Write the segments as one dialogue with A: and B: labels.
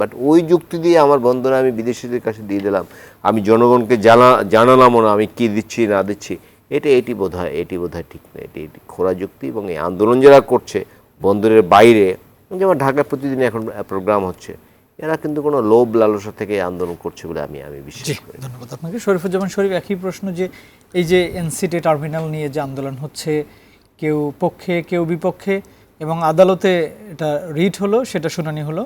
A: But ওই যুক্তি দিয়ে আমার বন্ধনা আমি বিদেশিদের কাছে দিয়ে দিলাম। আমি জনগণকে জানা জানালামও না আমি কী দিচ্ছি না দিচ্ছি। এটা এটি বোধ হয় এটি বোধ হয় ঠিক না এটি এটি খোরা যুক্তি এবং এই আন্দোলন যারা করছে বন্দরের বাইরে যেমন ঢাকায় প্রতিদিন এখন প্রোগ্রাম হচ্ছে এরা কিন্তু কোনো লোভ লালসা থেকে আন্দোলন করছে বলে আমি আমি বিশ্বাস করি।
B: ধন্যবাদ আপনাকে। শরীফুজ্জামান শরীফ একই প্রশ্ন যে এই যে এনসিটি টার্মিনাল নিয়ে যে আন্দোলন হচ্ছে কেউ পক্ষে কেউ বিপক্ষে এবং আদালতে এটা রিট হলো সেটা শুনানি হলো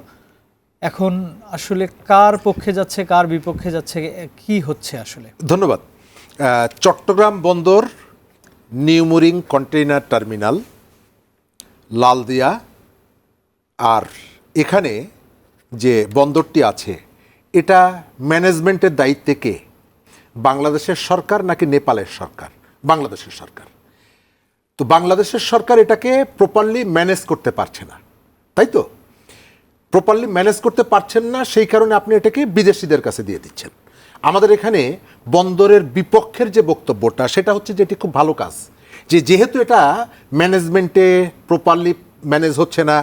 B: এখন আসলে কার পক্ষে যাচ্ছে, কার বিপক্ষে যাচ্ছে কি হচ্ছে আসলে?
C: ধন্যবাদ। চট্টগ্রাম বন্দর New Mooring container terminal, Laldia, আর এখানে যে বন্দরটি আছে, এটা ম্যানেজমেন্টের দায়িত্বে কে? বাংলাদেশের সরকার নাকি নেপালের সরকার? বাংলাদেশের সরকার। তো বাংলাদেশের সরকার এটাকে প্রপারলি ম্যানেজ করতে পারছে না। তাই তো? প্রপারলি ম্যানেজ করতে পারছেন না, সেই কারণে আপনি এটাকে বিদেশিদের কাছে দিয়ে দিচ্ছেন। আমাদের এখানে বন্দরের বিপক্ষের যে বক্তব্যটা, সেটা হচ্ছে যে এটি খুব ভালো কাজ। যে যেহেতু এটা ম্যানেজমেন্টে প্রপারলি ম্যানেজ হচ্ছে না,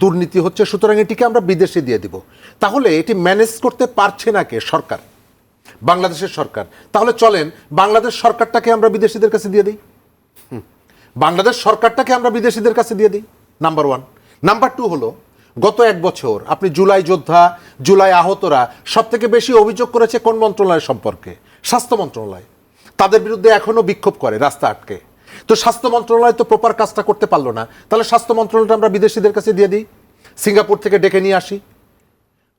C: দুর্নীতি হচ্ছে, সুতরাং এটিকে আমরা বিদেশে দিয়ে দিব। তাহলে এটি ম্যানেজ করতে পারছে না কে? সরকার। বাংলাদেশের সরকার। তাহলে চলেন, বাংলাদেশ সরকারটাকে আমরা বিদেশিদের কাছে দিয়ে দিই। বাংলাদেশ সরকারটাকে আমরা বিদেশিদের কাছে দিয়ে দিই নাম্বার ওয়ান নাম্বার টু হলো গত এক বছর আপনি জুলাই যোদ্ধা, জুলাই আহতরা সব থেকে বেশি অভিযোগ করেছে কোন মন্ত্রণালয় সম্পর্কে? স্বাস্থ্য মন্ত্রণালয়। তাদের বিরুদ্ধে এখনও বিক্ষোভ করে রাস্তা আটকে। তো স্বাস্থ্য মন্ত্রণালয় তো প্রপার কাজটা করতে পারল না। তাহলে স্বাস্থ্য মন্ত্রণালয়টা আমরা বিদেশিদের কাছে দিয়ে দিই? সিঙ্গাপুর থেকে ডেকে নিয়ে আসি।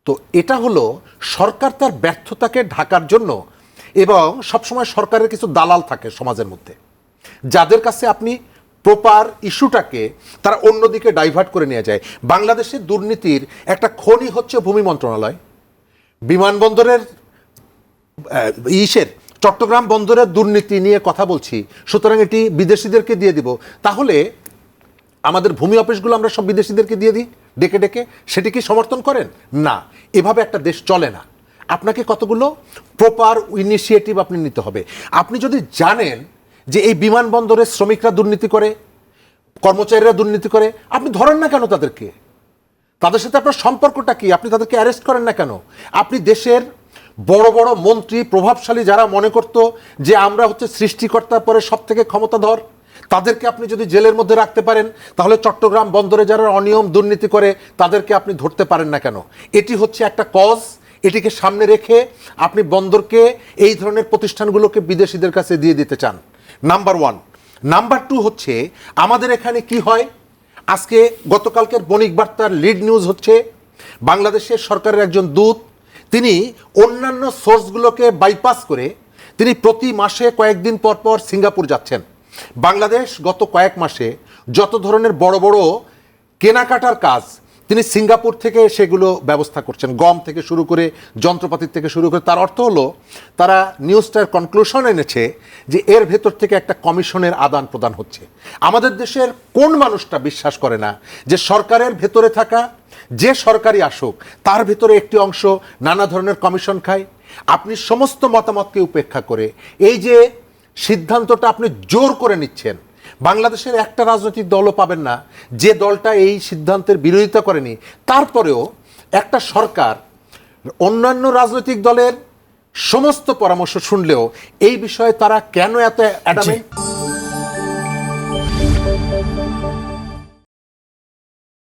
C: তো এটা হলো সরকার তার ব্যর্থতাকে ঢাকার জন্য এবং সবসময় সরকারের কিছু দালাল থাকে সমাজের মধ্যে। যাদের কাছে আপনি প্রপার ইস্যুটাকে তারা অন্যদিকে ডাইভার্ট করে নিয়ে যায়। বাংলাদেশের দুর্নীতির একটা খনি হচ্ছে ভূমি মন্ত্রণালয়। বিমানবন্দরের ইসের চট্টগ্রাম বন্দরের দুর্নীতি নিয়ে কথা বলছি, সুতরাং এটি বিদেশিদেরকে দিয়ে দিব। তাহলে আমাদের ভূমি অফিসগুলো আমরা সব বিদেশিদেরকে দিয়ে দিই, ডেকে ডেকে। সেটি কি সমর্থন করেন? না, এভাবে একটা দেশ চলে না। আপনাকে কতগুলো প্রপার ইনিশিয়েটিভ আপনি নিতে হবে। আপনি যদি জানেন যে এই বিমানবন্দরের শ্রমিকরা দুর্নীতি করে, কর্মচারীরা দুর্নীতি করে, আপনি ধরেন না কেন তাদেরকে? তাদের সাথে আপনার সম্পর্কটা কি? আপনি তাদেরকে অ্যারেস্ট করেন না কেন? আপনি দেশের বড় বড় মন্ত্রী, প্রভাবশালী যারা মনে করত যে আমরা হচ্ছে সৃষ্টিকর্তার পরে সব থেকে ক্ষমতাধর, তাদেরকে আপনি যদি জেলের মধ্যে রাখতে পারেন, তাহলে চট্টগ্রাম বন্দরে যারা অনিয়ম, দুর্নীতি করে, তাদেরকে আপনি ধরতে পারেন না কেন? এটি হচ্ছে একটা কজ এটিকে সামনে রেখে আপনি বন্দরকে এই ধরনের প্রতিষ্ঠানগুলোকে বিদেশিদের কাছে দিয়ে দিতে চান। নাম্বার ওয়ান নাম্বার টু হচ্ছে, আমাদের এখানে কি হয়? আজকে গতকালকের বণিক বার্তার লিড নিউজ হচ্ছে, বাংলাদেশের সরকারের একজন দূত, তিনি অন্যান্য সোর্সগুলোকে বাইপাস করে তিনি প্রতি মাসে কয়েকদিন পর পর সিঙ্গাপুর যাচ্ছেন। বাংলাদেশ গত কয়েক মাসে যত ধরনের বড় বড় কেনাকাটার কাজ তিনি সিঙ্গাপুর থেকে সেগুলো ব্যবস্থা করছেন, গম থেকে শুরু করে যন্ত্রপাতি থেকে শুরু করে। তার অর্থ হলো, তারা নিউজটার কনক্লুশন এনেছে যে এর ভেতর থেকে একটা কমিশনের আদান প্রদান হচ্ছে। আমাদের দেশের কোন মানুষটা বিশ্বাস করে না যে সরকারের ভেতরে থাকা, যে সরকারি আসুক, তার ভেতরে একটি অংশ নানা ধরনের কমিশন খায়। আপনি সমস্ত মতামতকে উপেক্ষা করে এই যে সিদ্ধান্তটা আপনি জোর করে নিচ্ছেন বাংলাদেশের একটা রাজনৈতিক দলও পাবেন না। যে দলটা এই সিদ্ধান্তের বিরোধিতা করেনি তারপরেও একটা সরকার অন্যান্য রাজনৈতিক দলের সমস্ত পরামর্শ শুনলেও এই বিষয়ে তারা কেন এত অ্যাডামেন্ট